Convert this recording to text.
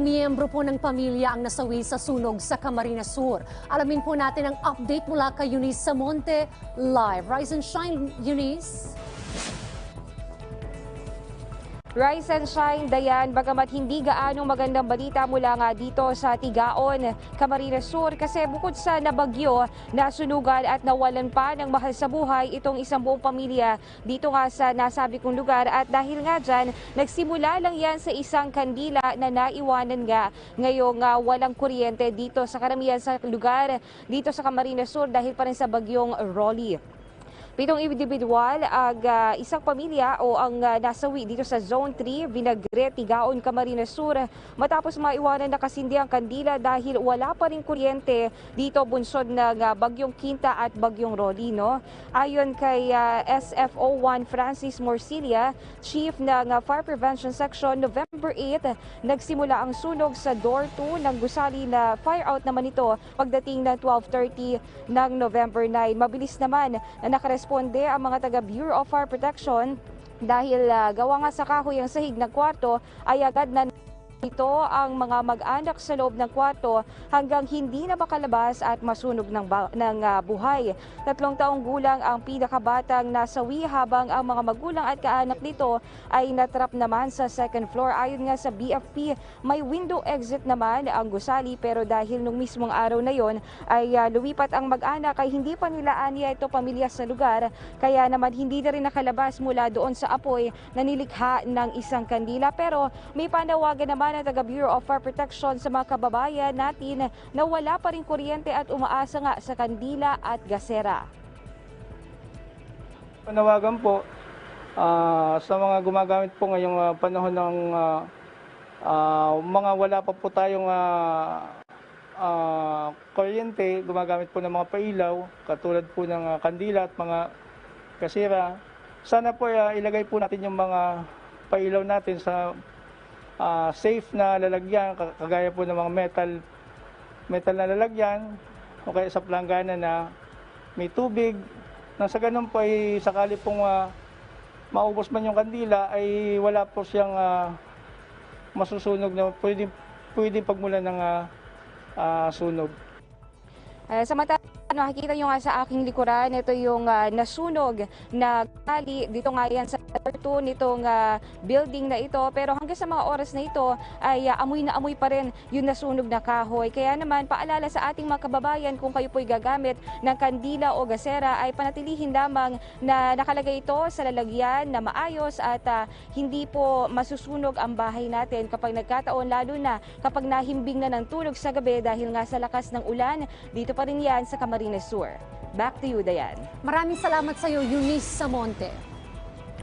Miyembro po ng pamilya ang nasawi sa sunog sa Camarines Sur. Alamin po natin ang update mula kay Eunice Samonte live. Rise and shine, Eunice. Rise and shine, Dayan, bagamat hindi gaanong magandang balita mula nga dito sa Tigaon, Camarines Sur kasi bukod sa nabagyo, nasunugan at nawalan pa ng mahal sa buhay itong isang buong pamilya dito nga sa nasabi kong lugar. At dahil nga dyan, nagsimula lang yan sa isang kandila na naiwanan nga. Ngayong ah, walang kuryente dito sa karamihan sa lugar dito sa Camarines Sur dahil pa rin sa bagyong Rolly. Pitong individual ang ah, isang pamilya o ang ah, nasawi dito sa Zone 3, Vinagre, Tigaon, Camarines Sur matapos maiwanan na kasindi ang kandila dahil wala pa rin kuryente dito bunsod ng ah, Bagyong Quinta at Bagyong Rolly. No? Ayon kay ah, SFO1 Francis Morcilia, Chief ng ah, Fire Prevention Section, November 8, nagsimula ang sunog sa door 2 ng gusali na fire out naman ito pagdating ng 12.30 ng November 9. Mabilis naman na nakaresponde ang mga taga Bureau of Fire Protection dahil ah, gawa nga sa kahoy ang sahig ng kwarto ay agad na ito ang mga mag-anak sa loob ng kwarto hanggang hindi na makalabas at masunog ng, ng ah, buhay. Tatlong taong gulang ang pinakabatang nasawi habang ang mga magulang at kaanak nito ay natrap naman sa second floor. Ayon nga sa BFP, may window exit naman ang gusali pero dahil nung mismong araw na yon ay ah, lumipat ang mag-anak ay hindi pa nila aniya ito pamilya sa lugar kaya naman hindi na rin nakalabas mula doon sa apoy na nilikha ng isang kandila pero may panawagan naman ng taga Bureau of Fire Protection sa mga kababayan natin na wala pa rin kuryente at umaasa nga sa kandila at gasera. Panawagan po ah, sa mga gumagamit po ngayong ah, panahon ng ah, ah, mga wala pa po tayong ah, ah, kuryente, gumagamit po ng mga pailaw, katulad po ng ah, kandila at mga kasira. Sana po ah, ilagay po natin yung mga pailaw natin sa ah, safe na lalagyan, ka- kagaya po ng mga metal metal na lalagyan o kaya sa planggana na may tubig nang sa ganun po ay sakali pong ah, maubos man yung kandila ay wala po siyang ah, masusunog na pwede pwede pagmulan ng ah, ah, sunog. Uh, samantala, makikita nyo nga sa aking likuran, ito yung ah, nasunog na gali dito nga yan sa third two nitong ah, building na ito. Pero hanggang sa mga oras na ito ay ah, amoy na amoy pa rin yung nasunog na kahoy. Kaya naman paalala sa ating mga kababayan kung kayo po'y gagamit ng kandila o gasera ay panatilihin lamang na nakalagay ito sa lalagyan na maayos at ah, hindi po masusunog ang bahay natin kapag nagkataon lalo na kapag nahimbing na ng tulog sa gabi dahil nga sa lakas ng ulan dito pa rin yan sa Camarines Sur. Back to you, Dayan. Maraming salamat sa iyo, Eunice Samonte.